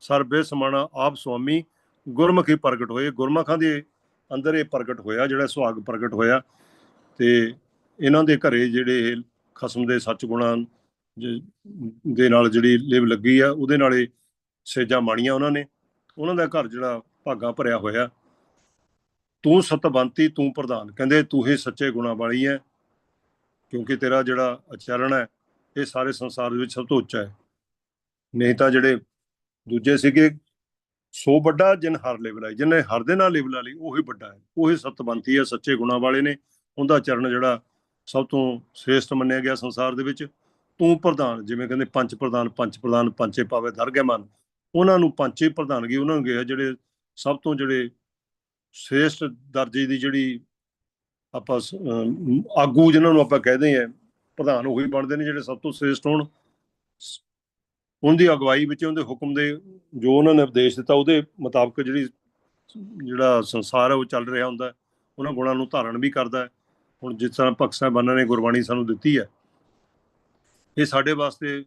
ਸਰਬੇ ਸਮਾਣਾ ਆਪ ਸੁਆਮੀ, ਗੁਰਮੁਖੀ ਪ੍ਰਗਟ ਹੋਏ। ਗੁਰਮੁਖਾਂ ਦੇ ਅੰਦਰ ਇਹ ਪ੍ਰਗਟ ਹੋਇਆ, ਜਿਹੜਾ ਸੁਹਾਗ ਪ੍ਰਗਟ ਹੋਇਆ। ਤੇ ਇਹਨਾਂ ਦੇ ਘਰੇ ਜਿਹੜੇ ਖਸਮ ਦੇ ਸੱਚ ਗੁਣਾਂ ਜ- ਦੇ ਨਾਲ ਜਿਹੜੀ ਲਿਵ ਲੱਗੀ ਆ, ਉਹਦੇ ਨਾਲ ਇਹ ਸੇਜਾਂ ਮਾਣੀਆਂ ਉਹਨਾਂ ਨੇ। ਉਹਨਾਂ ਦਾ ਘਰ ਜਿਹੜਾ ਭਾਗਾ ਭਰਿਆ ਹੋਇਆ। ਤੂੰ ਸਤਵੰਤੀ ਤੂੰ ਪ੍ਰਧਾਨ। ਕਹਿੰਦੇ, ਤੂੰ ਹੀ ਸੱਚੇ ਗੁਣਾਂ ਵਾਲੀ ਹੈ ਕਿਉਂਕਿ ਤੇਰਾ ਜਿਹੜਾ ਆਚਰਣ ਹੈ ਇਹ ਸਾਰੇ ਸੰਸਾਰ ਦੇ ਵਿੱਚ ਸਭ ਤੋਂ ਉੱਚਾ ਹੈ ਨਹੀਂ ਤਾਂ ਜਿਹੜੇ ਦੂਜੇ ਸੀਗੇ, ਸੋ ਵੱਡਾ ਜਿਨ ਹਰ ਲਿਵ ਲਾਈ ਜਿਹਨੇ ਹਰ ਦੇ ਨਾਲ ਲੇਵਲਾ ਲਈ, ਉਹੀ ਵੱਡਾ ਹੈ ਉਹੀ ਸਤਵੰਤੀ ਹੈ ਸੱਚੇ ਗੁਣਾਂ ਵਾਲੇ ਨੇ। ਉਹਦਾ ਚਰਨ ਜਿਹੜਾ ਸਭ ਤੋਂ ਸ੍ਰੇਸ਼ਟ ਮੰਨਿਆ ਗਿਆ ਸੰਸਾਰ ਦੇ ਵਿੱਚ, ਤੂੰ ਪ੍ਰਧਾਨ। ਜਿਵੇਂ ਕਹਿੰਦੇ, ਪੰਜ ਪ੍ਰਧਾਨ ਪੰਜ ਪ੍ਰਧਾਨ ਪੰਚੇ ਪਾਵੇ ਦਰਗਹਿ ਮਨ। ਉਹਨਾਂ ਨੂੰ ਪੰਚੇ ਪ੍ਰਧਾਨਗੀ ਉਹਨਾਂ ਨੂੰ ਗਿਆ ਜਿਹੜੇ ਸਭ ਤੋਂ ਜਿਹੜੇ ਸ੍ਰੇਸ਼ਟ ਦਰਜੇ ਦੀ ਜਿਹੜੀ ਆਪਾਂ ਸ- ਆਗੂ ਜਿਨ੍ਹਾਂ ਨੂੰ ਆਪਾਂ ਕਹਿੰਦੇ ਆ ਪ੍ਰਧਾਨ ਉਹੀ ਬਣਦੇ ਨੇ ਜਿਹੜੇ ਸਭ ਤੋਂ ਸ੍ਰੇਸ਼ਟ ਹੋਣ। ਉਹਦੀ ਅਗਵਾਈ ਵਿੱਚ ਉਹਦੇ ਹੁਕਮ ਦੇ ਜੋ ਉਹਨਾਂ ਨੇ ਉਪਦੇਸ਼ ਦਿੱਤਾ, ਉਹਦੇ ਮੁਤਾਬਕ ਜਿਹੜੀ ਜਿਹੜਾ ਸੰਸਾਰ ਹੈ ਉਹ ਚੱਲ ਰਿਹਾ ਹੁੰਦਾ ਉਹਨਾਂ ਗੁਣਾਂ ਨੂੰ ਧਾਰਨ ਵੀ ਕਰਦਾ ਹੈ। ਹੁਣ ਜਿਸ ਤਰ੍ਹਾਂ ਭਗਤ ਸਾਹਿਬਾਨਾਂ ਨੇ ਗੁਰਬਾਣੀ ਸਾਨੂੰ ਦਿੱਤੀ ਹੈ, ਇਹ ਸਾਡੇ ਵਾਸਤੇ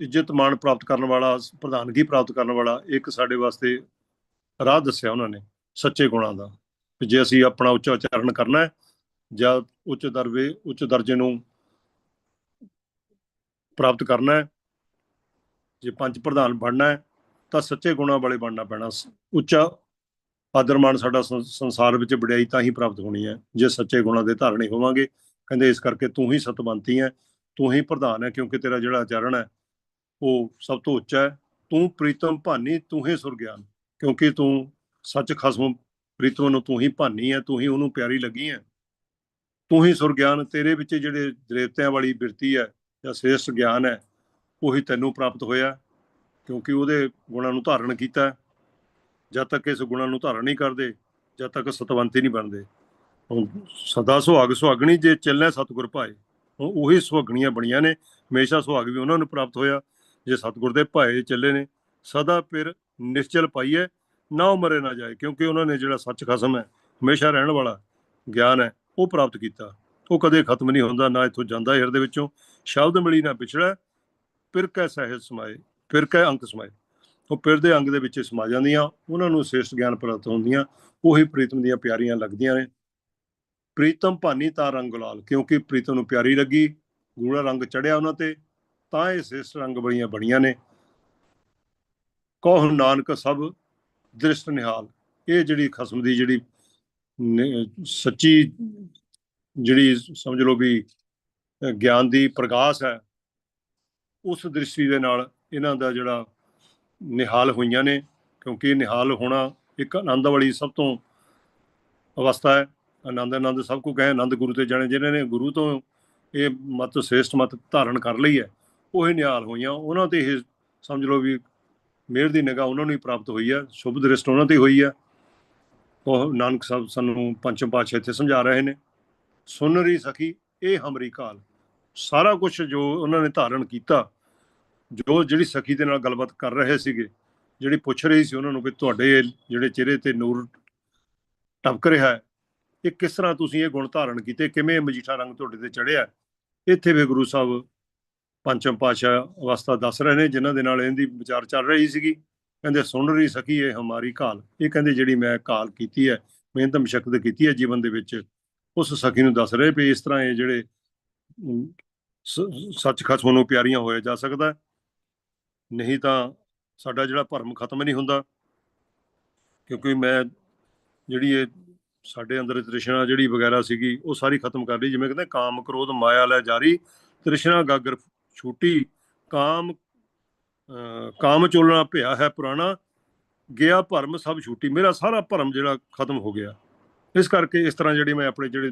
ਇੱਜ਼ਤ ਮਾਣ ਪ੍ਰਾਪਤ ਕਰਨ ਵਾਲਾ, ਪ੍ਰਧਾਨਗੀ ਪ੍ਰਾਪਤ ਕਰਨ ਵਾਲਾ ਇੱਕ ਸਾਡੇ ਵਾਸਤੇ ਰਾਹ ਦੱਸਿਆ ਉਹਨਾਂ ਨੇ ਸੱਚੇ ਗੁਣਾਂ ਦਾ ਵੀ ਜੇ ਅਸੀਂ ਆਪਣਾ ਉੱਚ ਉਚਾਰਨ ਕਰਨਾ ਹੈ ਜਾਂ ਉੱਚ ਦਰਵੇ, ਉੱਚ ਦਰਜੇ ਨੂੰ ਪ੍ਰਾਪਤ ਕਰਨਾ ਹੈ, ਜੇ ਪੰਜ ਪ੍ਰਧਾਨ ਬਣਨਾ ਹੈ, ਤਾਂ ਸੱਚੇ ਗੁਣਾਂ ਵਾਲੇ ਬਣਨਾ ਪੈਣਾ। ਸ- ਉੱਚਾ ਆਦਰਮਾਨ ਸਾਡਾ ਸੰਸਾਰ ਵਿੱਚ ਵਡਿਆਈ ਤਾਂ ਹੀ ਪ੍ਰਾਪਤ ਹੋਣੀ ਹੈ, ਜੇ ਸੱਚੇ ਗੁਣਾਂ ਦੇ ਧਾਰਨੀ ਹੋਵਾਂਗੇ। ਕਹਿੰਦੇ ਇਸ ਕਰਕੇ ਤੂੰ ਹੀ ਸਤਵੰਤੀ ਹੈ, ਤੂੰ ਹੀ ਪ੍ਰਧਾਨ ਹੈ, ਕਿਉਂਕਿ ਤੇਰਾ ਜਿਹੜਾ ਆਚਰਣ ਹੈ, ਉਹ ਸਭ ਤੋਂ ਉੱਚਾ ਹੈ। ਤੂੰ ਪ੍ਰੀਤਮ ਭਾਨੀ, ਤੂੰ ਹੀ ਸੁਰਗਿਆਨ। ਕਿਉਂਕਿ ਤੂੰ ਸੱਚ ਖਸਮ ਪ੍ਰੀਤਮ ਨੂੰ ਤੂੰ ਹੀ ਭਾਨੀ ਹੈ ਤੂੰ ਹੀ ਉਹਨੂੰ ਪਿਆਰੀ ਲੱਗੀ ਹੈ ਤੂੰ ਹੀ ਸੁਰ ਗਿਆਨ ਤੇਰੇ ਵਿੱਚ ਜਿਹੜੇ ਦੇਵਤਿਆਂ ਵਾਲੀ ਬਿਰਤੀ ਹੈ ਜਾਂ ਸ੍ਰੇਸ਼ਟ ਗਿਆਨ ਹੈ ਉਹੀ ਤੈਨੂੰ ਪ੍ਰਾਪਤ ਹੋਇਆ ਕਿਉਂਕਿ ਉਹਦੇ ਗੁਣਾਂ ਨੂੰ ਧਾਰਨ ਕੀਤਾ। ਜਦ ਤੱਕ ਇਸ ਗੁਣਾਂ ਨੂੰ ਧਾਰਨ ਨਹੀਂ ਕਰਦੇ, ਜਦ ਤੱਕ ਸਤਵੰਤੀ ਨਹੀਂ ਬਣਦੇ। ਹੁਣ ਸਦਾ ਸੁਹਾਗ ਸੁਹਾਗਣੀ ਜੇ ਚੱਲਣਾ ਸਤਿਗੁਰ ਭਾਏ ਉਹੀ ਸੁਹਾਗਣੀਆਂ ਬਣੀਆਂ ਨੇ। ਹਮੇਸ਼ਾ ਸੁਹਾਗ ਵੀ ਉਹਨਾਂ ਨੂੰ ਪ੍ਰਾਪਤ ਹੋਇਆ, ਜੇ ਸਤਿਗੁਰ ਦੇ ਭਾਏ ਚੱਲੇ ਨੇ, ਸਦਾ ਫਿਰ ਨਿਸ਼ਚਲ ਪਾਈ ਹੈ, ਨਾ ਉਹ ਮਰੇ ਨਾ ਜਾਏ, ਕਿਉਂਕਿ ਉਹਨਾਂ ਨੇ ਜਿਹੜਾ ਸੱਚ ਖਸਮ ਹੈ, ਹਮੇਸ਼ਾ ਰਹਿਣ ਵਾਲਾ ਗਿਆਨ ਹੈ, ਉਹ ਪ੍ਰਾਪਤ ਕੀਤਾ। ਉਹ ਕਦੇ ਖਤਮ ਨਹੀਂ ਹੁੰਦਾ, ਨਾ ਇੱਥੋਂ ਜਾਂਦਾ ਹਿਰਦੇ ਵਿੱਚੋਂ। ਸ਼ਬਦ ਮਿਲੀ ਨਾ ਵਿਛੜਾ ਫਿਰ ਕੈ ਸਹਿਜ ਸਮਾਏ, ਫਿਰ ਕੈ ਅੰਕ ਸਮਾਏ। ਉਹ ਪਿਰ ਦੇ ਅੰਗ ਦੇ ਵਿੱਚ ਸਮਾ ਜਾਂਦੀਆਂ ਉਹਨਾਂ ਨੂੰ ਸੇਸਟ ਗਿਆਨ ਪ੍ਰਾਪਤ ਹੁੰਦੀਆਂ, ਉਹੀ ਪ੍ਰੀਤਮ ਦੀਆਂ ਪਿਆਰੀਆਂ ਲੱਗਦੀਆਂ ਨੇ। ਪ੍ਰੀਤਮ ਭਾਨੀ ਤਾਂ ਰੰਗ ਗੁਲਾਲ ਕਿਉਂਕਿ ਪ੍ਰੀਤਮ ਨੂੰ ਪਿਆਰੀ ਲੱਗੀ, ਗੂੜਾ ਰੰਗ ਚੜਿਆ ਉਹਨਾਂ ਤੇ, ਤਾਂ ਇਹ ਸ੍ਰੇਸ਼ਟ ਰੰਗ ਬੜੀਆਂ ਬਣੀਆਂ ਨੇ। ਕਹੁ ਨਾਨਕ ਸਭ ਦ੍ਰਿਸ਼ਟ ਨਿਹਾਲ। ਇਹ ਜਿਹੜੀ ਖਸਮ ਦੀ ਜਿਹੜੀ ਨ- ਸੱਚੀ ਜਿਹੜੀ ਸਮਝ ਲਓ ਵੀ ਗਿਆਨ ਦੀ ਪ੍ਰਕਾਸ਼ ਹੈ, ਉਸ ਦ੍ਰਿਸ਼ਟੀ ਦੇ ਨਾਲ ਇਹਨਾਂ ਦਾ ਜਿਹੜਾ ਨਿਹਾਲ ਹੋਈਆਂ ਨੇ, ਕਿਉਂਕਿ ਨਿਹਾਲ ਹੋਣਾ ਇੱਕ ਆਨੰਦ ਵਾਲੀ ਸਭ ਤੋਂ ਅਵਸਥਾ ਹੈ। ਆਨੰਦ ਆਨੰਦ ਸਭ ਕੋ ਕਹੇ, ਆਨੰਦ ਗੁਰੂ ਤੇ ਜਾਣੇ ਜਿਹਨਾਂ ਨੇ ਗੁਰੂ ਤੋਂ ਇਹ ਮਤ, ਸ੍ਰੇਸ਼ਟ ਮਤ ਧਾਰਨ ਕਰ ਲਈ ਹੈ, ਉਹ ਹੀ ਨਿਹਾਲ ਹੋਈਆਂ। ਉਹਨਾਂ ਤੇ ਇਹ ਸਮਝ ਲਓ ਵੀ ਮਿਹਰ ਦੀ ਨਿਗਾਹ ਉਹਨਾਂ ਨੂੰ ਹੀ ਪ੍ਰਾਪਤ ਹੋਈ ਹੈ ਸ਼ੁਭ ਦ੍ਰਿਸ਼ਟ ਉਹਨਾਂ ਤੇ ਹੋਈ ਹੈ ਉਹ ਨਾਨਕ ਸਾਹਿਬ ਸਾਨੂੰ ਪੰਚਮ ਪਾਤਸ਼ਾਹ ਇੱਥੇ ਸਮਝਾ ਰਹੇ ਨੇ, ਸੁਨ ਰਹੀ ਸਖੀ, ਇਹ ਹਮਰੀ ਕਾਲ। ਸਾਰਾ ਕੁਝ ਜੋ ਉਹਨਾਂ ਨੇ ਧਾਰਨ ਕੀਤਾ, ਜੋ ਜਿਹੜੀ ਸਖੀ ਦੇ ਨਾਲ ਗੱਲਬਾਤ ਕਰ ਰਹੇ ਸੀਗੇ, ਜਿਹੜੀ ਪੁੱਛ ਰਹੀ ਸੀ ਉਹਨਾਂ ਨੂੰ ਵੀ ਤੁਹਾਡੇ ਜਿਹੜੇ ਚਿਹਰੇ ਤੇ ਨੂਰ ਟਪਕ ਰਿਹਾ ਹੈ, ਇਹ ਕਿਸ ਤਰ੍ਹਾਂ ਤੁਸੀਂ ਇਹ ਗੁਣ ਧਾਰਨ ਕੀਤੇ, ਕਿਵੇਂ ਮਜੀਠਾ ਰੰਗ ਤੁਹਾਡੇ ਤੇ ਚੜਿਆ ਇੱਥੇ ਵੀ ਗੁਰੂ ਸਾਹਿਬ ਪੰਚਮ ਪਾਤਸ਼ਾਹ ਅਵਸਥਾ ਦੱਸ ਰਹੇ ਨੇ, ਜਿਨ੍ਹਾਂ ਦੇ ਨਾਲ ਇਹਦੀ ਵਿਚਾਰ ਚੱਲ ਰਹੀ ਸੀਗੀ। ਕਹਿੰਦੇ, ਸੁਣ ਰਹੀ ਸਕੀ ਇਹ ਹਮਾਰੀ ਕਾਲ। ਇਹ ਕਹਿੰਦੇ, ਜਿਹੜੀ ਮੈਂ ਕਾਲ ਕੀਤੀ ਹੈ, ਮਿਹਨਤ ਮਸ਼ਕਤ ਕੀਤੀ ਹੈ ਜੀਵਨ ਦੇ ਵਿੱਚ, ਉਸ ਸਖੀ ਨੂੰ ਦੱਸ ਰਹੇ ਵੀ ਇਸ ਤਰ੍ਹਾਂ ਇਹ ਜਿਹੜੇ ਸ- ਸੱਚ ਖਸਮ ਨੂੰ ਪਿਆਰੀਆਂ ਹੋਇਆ ਜਾ ਸਕਦਾ ਨਹੀਂ ਤਾਂ ਸਾਡਾ ਜਿਹੜਾ ਭਰਮ ਖਤਮ ਨਹੀਂ ਹੁੰਦਾ। ਕਿਉਂਕਿ ਮੈਂ ਜਿਹੜੀ ਇਹ ਸਾਡੇ ਅੰਦਰ ਤ੍ਰਿਸ਼ਨਾ ਜਿਹੜੀ ਵਗੈਰਾ ਸੀਗੀ, ਉਹ ਸਾਰੀ ਖਤਮ ਕਰ ਲਈ। ਜਿਵੇਂ ਕਹਿੰਦੇ, ਕਾਮ ਕ੍ਰੋਧ ਮਾਇਆ ਲੈ ਜਾਰੀ ਤ੍ਰਿਸ਼ਨਾ ਗਾਗਰ ਛੂਟੀ ਕਾਮ ਕਾਮ ਚੋਲਣਾ ਭਿਆ ਹੈ ਪੁਰਾਣਾ, ਗਿਆ ਭਰਮ ਸਭ ਛੂਟੀ। ਮੇਰਾ ਸਾਰਾ ਭਰਮ ਜਿਹੜਾ ਖਤਮ ਹੋ ਗਿਆ। ਇਸ ਕਰਕੇ ਇਸ ਤਰ੍ਹਾਂ ਜਿਹੜੇ ਮੈਂ ਆਪਣੇ ਜਿਹੜੇ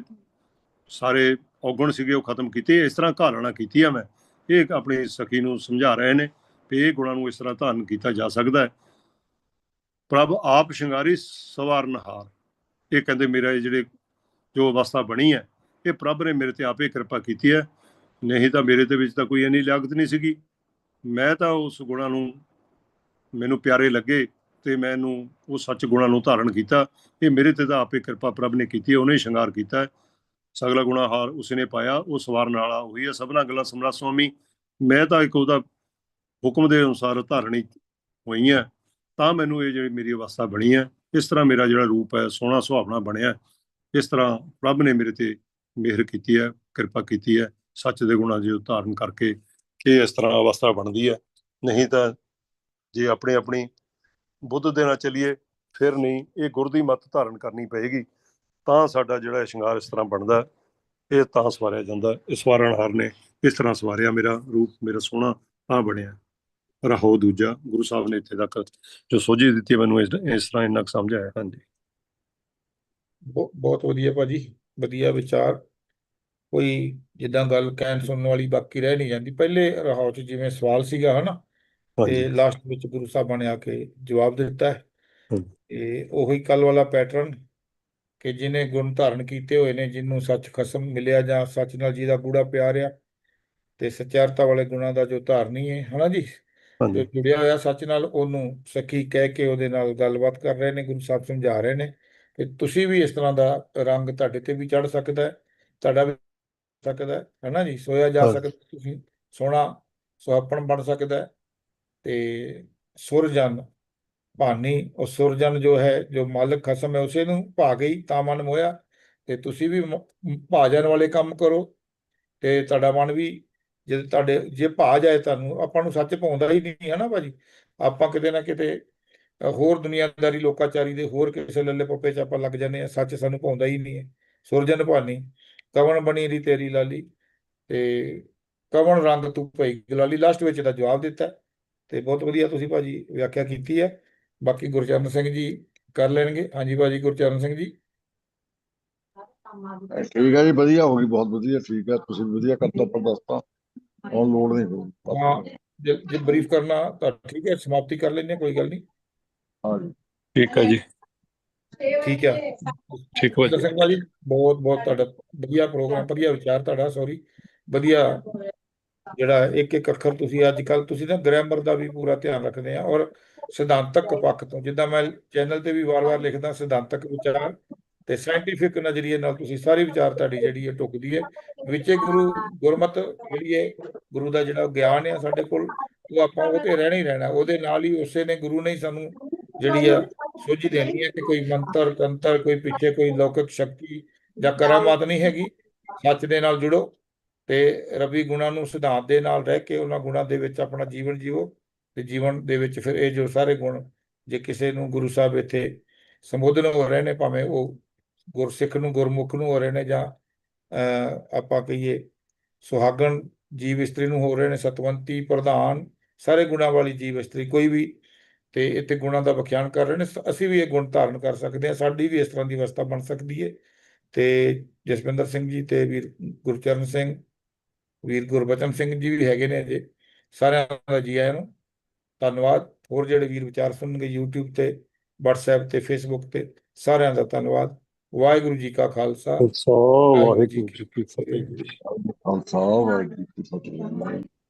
ਸਾਰੇ ਔਗਣ ਸੀਗੇ ਉਹ ਖਤਮ ਕੀਤੇ। ਇਸ ਤਰ੍ਹਾਂ ਘਾਲਣਾ ਕੀਤੀ ਆ ਮੈਂ। ਇਹ ਆਪਣੀ ਸਖੀ ਨੂੰ ਸਮਝਾ ਰਹੇ ਨੇ ਵੀ ਇਹ ਗੁਣਾਂ ਨੂੰ ਇਸ ਤਰ੍ਹਾਂ ਧਾਰਨ ਕੀਤਾ ਜਾ ਸਕਦਾ ਹੈ। ਪ੍ਰਭ ਆਪ ਸ਼ਿੰਗਾਰੀ ਸਵਾਰਨਹਾਰ ਇਹ ਕਹਿੰਦੇ, ਮੇਰਾ ਇਹ ਜਿਹੜੇ ਜੋ ਅਵਸਥਾ ਬਣੀ ਹੈ, ਇਹ ਪ੍ਰਭ ਨੇ ਮੇਰੇ ਤੇ ਆਪੇ ਕਿਰਪਾ ਕੀਤੀ ਹੈ। ਨਹੀਂ ਤਾਂ ਮੇਰੇ ਦੇ ਵਿੱਚ ਤਾਂ ਕੋਈ ਇੰਨੀ ਲਾਗਤ ਨਹੀਂ ਸੀਗੀ। ਮੈਂ ਤਾਂ ਉਸ ਗੁਣਾਂ ਨੂੰ ਮੈਨੂੰ ਪਿਆਰੇ ਲੱਗੇ ਤੇ ਮੈਨੂੰ ਉਹ ਸੱਚ ਗੁਣਾਂ ਨੂੰ ਧਾਰਨ ਕੀਤਾ। ਇਹ ਮੇਰੇ ਤੇ ਤਾਂ ਆਪੇ ਕਿਰਪਾ ਪ੍ਰਭ ਨੇ ਕੀਤੀ ਹੈ ਉਹਨੇ ਸ਼ਿੰਗਾਰ ਕੀਤਾ। ਸਗਲਾ ਗੁਣਾ ਹਾਰ ਉਸਨੇ ਪਾਇਆ, ਉਹ ਸਵਾਰਨ ਵਾਲਾ ਉਹੀ ਹੈ ਸਭਨਾ ਗੱਲਾਂ ਸਮਰਾ ਸੁਆਮੀ। ਮੈਂ ਤਾਂ ਇੱਕ ਉਹਦਾ ਹੁਕਮ ਦੇ ਅਨੁਸਾਰ ਧਾਰਨੀ ਹੋਈ ਹੈ ਤਾਂ ਮੈਨੂੰ ਇਹ ਜਿਹੜੀ ਮੇਰੀ ਅਵਸਥਾ ਬਣੀ ਹੈ ਇਸ ਤਰ੍ਹਾਂ ਮੇਰਾ ਜਿਹੜਾ ਰੂਪ ਹੈ, ਸੋਹਣਾ ਸੁਹਾਵਣਾ ਬਣਿਆ। ਇਸ ਤਰ੍ਹਾਂ ਪ੍ਰਭ ਨੇ ਮੇਰੇ ਤੇ ਮਿਹਰ ਕੀਤੀ ਹੈ, ਕਿਰਪਾ ਕੀਤੀ ਹੈ। ਸੱਚ ਦੇ ਗੁਣਾਂ ਜੋ ਧਾਰਨ ਕਰਕੇ ਇਹ ਇਸ ਤਰ੍ਹਾਂ ਅਵਸਥਾ ਬਣਦੀ ਹੈ। ਨਹੀਂ ਤਾਂ ਜੇ ਆਪਣੇ ਆਪਣੀ ਬੁੱਧ ਦੇ ਨਾਲ ਚੱਲੀਏ, ਫਿਰ ਨਹੀਂ ਇਹ ਗੁਰ ਦੀ ਮੱਤ ਧਾਰਨ ਕਰਨੀ ਪਏਗੀ। ਤਾਂ ਸਾਡਾ ਜਿਹੜਾ ਸ਼ਿੰਗਾਰ ਇਸ ਤਰ੍ਹਾਂ ਬਣਦਾ, ਇਹ ਤਾਂ ਸਵਾਰਿਆ ਜਾਂਦਾ। ਹੈ। ਇਸ ਵਾਰਨਹਾਰ ਨੇ ਇਸ ਤਰ੍ਹਾਂ ਸਵਾਰਿਆ ਮੇਰਾ ਰੂਪ, ਮੇਰਾ ਸੋਹਣਾ, ਤਾਂ ਬਣਿਆ। ਰਹੋ ਦੂਜਾ, ਗੁਰੂ ਸਾਹਿਬ ਨੇ ਇੱਥੇ ਤੱਕ ਜੋ ਸੋਝੀ ਦਿੱਤੀ, ਮੈਨੂੰ ਇਸ ਇਸ ਤਰ੍ਹਾਂ ਇੰਨਾ ਕੁ ਸਮਝਾਇਆ ਹਾਂਜੀ। ਬਹੁ- ਬਹੁਤ ਵਧੀਆ ਭਾਜੀ। ਵਧੀਆ ਵਿਚਾਰ। ਕੋਈ ਜਿੱਦਾਂ ਗੱਲ ਕਹਿਣ ਸੁਣਨ ਵਾਲੀ ਬਾਕੀ ਰਹਿ ਨਹੀਂ ਜਾਂਦੀ। ਪਹਿਲੇ ਰਹਾਉ ਚ ਜਿਵੇਂ ਸਵਾਲ ਸੀਗਾ ਹਨਾ? ਤੇ ਲਾਸਟ ਵਿੱਚ ਗੁਰੂ ਸਾਹਿਬਾਂ ਨੇ ਆ ਕੇ ਜਵਾਬ ਦਿੱਤਾ। ਹੈ। ਤੇ ਉਹੀ ਕੱਲ ਵਾਲਾ ਪੈਟਰਨ ਕਿ ਜਿਹਨੇ ਗੁਣ ਧਾਰਨ ਕੀਤੇ ਹੋਏ ਨੇ ਜਿਹਨੂੰ ਸੱਚ ਖਸਮ ਮਿਲਿਆ ਜਾਂ ਸੱਚ ਨਾਲ ਜਿਹਦਾ ਗੂੜਾ ਪਿਆਰ ਆ ਤੇ ਸਚਿਆਰਤਾ ਵਾਲੇ ਗੁਣਾਂ ਦਾ ਜੋ ਧਾਰਨੀ ਹੈ ਹਨਾ ਜੀ? ਜੋ ਜੁੜਿਆ ਹੋਇਆ ਸੱਚ ਨਾਲ ਉਹਨੂੰ ਸਖੀ ਕਹਿ ਕੇ ਉਹਦੇ ਨਾਲ ਗੱਲਬਾਤ ਕਰ ਰਹੇ ਨੇ ਗੁਰੂ ਸਾਹਿਬ ਸਮਝਾ ਰਹੇ ਨੇ। ਕਿ ਤੁਸੀਂ ਵੀ ਇਸ ਤਰ੍ਹਾਂ ਦਾ ਰੰਗ ਤੁਹਾਡੇ ਤੇ ਵੀ ਚੜ ਸਕਦਾ ਹੈ। ਤੁਹਾਡਾ ਵੀ ਸਕਦਾ ਹੈ ਹਨਾ ਜੀ? ਸੋਇਆ ਜਾ। ਸਕਦਾ ਤੁਸੀਂ ਸੋਹਣਾ ਸੁਹੱਪਣ ਬਣ ਸਕਦਾ ਹੈ ਤੇ ਸੁਰਜਨ ਭਾਨੀ ਉਹ ਸੁਰਜਨ ਜੋ ਹੈ ਜੋ ਮਾਲਕ ਖਸਮ ਹੈ ਉਸੇ ਨੂੰ ਭਾ ਗਈ ਤਾਂ ਮਨ ਮੋਇਆ ਤੇ ਤੁਸੀਂ ਵੀ ਭਾਜਨ ਵਾਲੇ ਕੰਮ ਕਰੋ ਤੇ ਤੁਹਾਡਾ ਮਨ ਵੀ ਜੇ ਤੁਹਾਡੇ ਜੇ ਭਾ ਜਾਏ ਤੁਹਾਨੂੰ ਆਪਾਂ ਨੂੰ ਸੱਚ ਪਾਉਂਦਾ ਹੀ ਨਹੀਂ ਹੈ ਨਾ ਭਾਜੀ? ਆਪਾਂ ਕਿਤੇ ਨਾ ਕਿਤੇ ਹੋਰ ਦੁਨੀਆਦਾਰੀ ਲੋਕਾਚਾਰੀ ਦੇ ਹੋਰ ਕਿਸੇ ਲੱਲੇ ਪੱਪੇ ਚ ਆਪਾਂ ਲੱਗ ਜਾਂਦੇ ਆ ਸੱਚ ਸਾਨੂੰ ਪਾਉਂਦਾ ਹੀ ਨਹੀਂ ਹੈ। ਸੁਰਜਨ ਭਾਨੀ ਕਵਣ ਬਣੀ ਦੀ ਤੇਰੀ ਲਾਲੀ? ਤੇ ਕਵਣ ਰੰਗ ਤੂੰ ਪਈ ਗੁਲਾਲੀ ਲਾਸਟ ਵਿੱਚ ਇਹਦਾ ਜਵਾਬ ਦਿੱਤਾ। ਤੇ ਬਹੁਤ ਵਧੀਆ ਤੁਸੀਂ ਭਾਜੀ ਵਿਆਖਿਆ ਕੀਤੀ ਹੈ। ਬਾਕੀ ਗੁਰਚਰਨ ਸਿੰਘ ਜੀ ਕਰ ਲੈਣਗੇ। ਹਾਂਜੀ ਭਾਜੀ ਗੁਰਚਰਨ ਸਿੰਘ ਜੀ। ਠੀਕ ਹੈ ਜੀ ਵਧੀਆ ਹੋ ਗਈ ਬਹੁਤ ਵਧੀਆ ਠੀਕ ਹੈ। ਤੁਸੀਂ ਵਧੀਆ ਕਰਤਾ ਪ੍ਰਦਸਤਾ ਹੁਣ ਲੋੜ ਨਹੀਂ ਕੋਈ ਹਾਂ ਜੇ ਬਰੀਫ ਕਰਨਾ ਤਾਂ ਠੀਕ ਹੈ ਸਮਾਪਤੀ ਕਰ ਲੈਂਦੇ ਕੋਈ ਗੱਲ ਨਹੀਂ। ਹਾਂ ਜੀ। ਠੀਕ ਹੈ ਜੀ। ਠੀਕ ਹੈ ਠੀਕ ਹੈ ਗੁਰਚਰਨ ਸਿੰਘ ਬਹੁਤ ਬਹੁਤ ਤੁਹਾਡਾ ਵਧੀਆ ਪ੍ਰੋਗਰਾਮ ਵਧੀਆ ਵਿਚਾਰ ਤੁਹਾਡਾ ਸੌਰੀ ਵਧੀਆ ਜਿਹੜਾ ਇੱਕ ਇੱਕ ਅੱਖਰ ਤੁਸੀਂ ਅੱਜ ਕੱਲ ਤੁਸੀਂ ਨਾ ਗ੍ਰਾਮਰ ਦਾ ਵੀ ਪੂਰਾ ਧਿਆਨ ਰੱਖਦੇ ਆ ਔਰ ਸਿਧਾਂਤਕ ਪੱਖ ਤੋਂ ਜਿੱਦਾਂ ਮੈਂ ਚੈਨਲ ਤੇ ਵੀ ਵਾਰ-ਵਾਰ ਲਿਖਦਾ ਸਿਧਾਂਤਕ ਵਿਚਾਰ ਤੇ ਸਾਇੰਟੀਫਿਕ ਨਜ਼ਰੀਏ ਨਾਲ ਤੁਸੀਂ ਸਾਰੀ ਵਿਚਾਰ ਤੁਹਾਡੀ ਜਿਹੜੀ ਹੈ ਟੁਕਦੀ ਹੈ। ਵਿੱਚੇ ਗੁਰੂ ਗੁਰਮਤ ਜਿਹੜੀ ਹੈ ਗੁਰੂ ਦਾ ਜਿਹੜਾ ਗਿਆਨ ਹੈ ਸਾਡੇ ਕੋਲ ਉਹ ਆਪਾਂ ਉਹ ਤੇ ਰਹਿਣਾ ਹੀ ਰਹਿਣਾ ਉਹਦੇ ਨਾਲ ਹੀ ਉਸੇ ਨੇ ਗੁਰੂ ਨੇ ਹੀ ਸਾਨੂੰ ਜਿਹੜੀ ਆ ਸੋਝੀ ਦੇਣੀ ਹੈ ਕਿ ਕੋਈ ਮੰਤਰ ਤੰਤਰ ਕੋਈ ਪਿੱਛੇ ਕੋਈ ਲੌਕਿਕ ਸ਼ਕਤੀ ਜਾਂ ਕਰਾਮਾਤ ਨਹੀਂ ਹੈਗੀ ਸੱਚ ਦੇ ਨਾਲ ਜੁੜੋ ਤੇ ਰੱਬੀ ਗੁਣਾਂ ਨੂੰ ਸਿਧਾਂਤ ਦੇ ਨਾਲ ਰਹਿ ਕੇ ਉਹਨਾਂ ਗੁਣਾਂ ਦੇ ਵਿੱਚ ਆਪਣਾ ਜੀਵਨ ਜੀਵੋ ਤੇ ਜੀਵਨ ਦੇ ਵਿੱਚ ਫਿਰ ਇਹ ਜੋ ਸਾਰੇ ਗੁਣ ਜੇ ਕਿਸੇ ਨੂੰ ਗੁਰੂ ਸਾਹਿਬ ਇੱਥੇ ਸੰਬੋਧਨ ਹੋ ਰਹੇ ਨੇ ਭਾਵੇਂ ਉਹ ਗੁਰਸਿੱਖ ਨੂੰ ਗੁਰਮੁਖ ਨੂੰ ਹੋ ਰਹੇ ਨੇ ਜਾਂ ਆਪਾਂ ਕਹੀਏ ਸੁਹਾਗਣ ਜੀਵ ਇਸਤਰੀ ਨੂੰ ਹੋ ਰਹੇ ਨੇ ਸਤਵੰਤੀ ਪ੍ਰਧਾਨ ਸਾਰੇ ਗੁਣਾਂ ਵਾਲੀ ਜੀਵ ਇਸਤਰੀ ਕੋਈ ਵੀ ਤੇ ਇੱਥੇ ਗੁਣਾਂ ਦਾ ਵਿਖਿਆਨ ਕਰ ਰਹੇ ਨੇ ਅਸੀਂ ਵੀ ਇਹ ਗੁਣ ਧਾਰਨ ਕਰ ਸਕਦੇ ਹਾਂ ਸਾਡੀ ਵੀ ਇਸ ਤਰ੍ਹਾਂ ਦੀ ਅਵਸਥਾ ਬਣ ਸਕਦੀ ਹੈ। ਤੇ ਜਸਵਿੰਦਰ ਸਿੰਘ ਜੀ ਤੇ ਵੀਰ ਗੁਰਚਰਨ ਸਿੰਘ ਵੀਰ ਗੁਰਬਚਨ ਸਿੰਘ ਜੀ ਵੀ ਹੈਗੇ ਨੇ ਜੇ ਸਾਰਿਆਂ ਦਾ ਜੀ ਆਇਆਂ ਨੂੰ ਧੰਨਵਾਦ। ਹੋਰ ਜਿਹੜੇ ਵੀਰ ਵਿਚਾਰ ਸੁਣਨਗੇ YouTube ਤੇ WhatsApp ਤੇ Facebook ਤੇ ਸਾਰਿਆਂ ਦਾ ਧੰਨਵਾਦ। ਵਾਹਿਗੁਰੂ ਜੀ ਕਾ ਖਾਲਸਾ। ਸੋ ਵਾਹਿਗੁਰੂ ਜੀ ਕੀ ਫਤਿਹ ਕੀ ਫਤਿਹ। ਖਾਲਸਾ ਵਾਹਿਗੁਰੂ ਜੀ ਕੀ ਫਤਿਹ।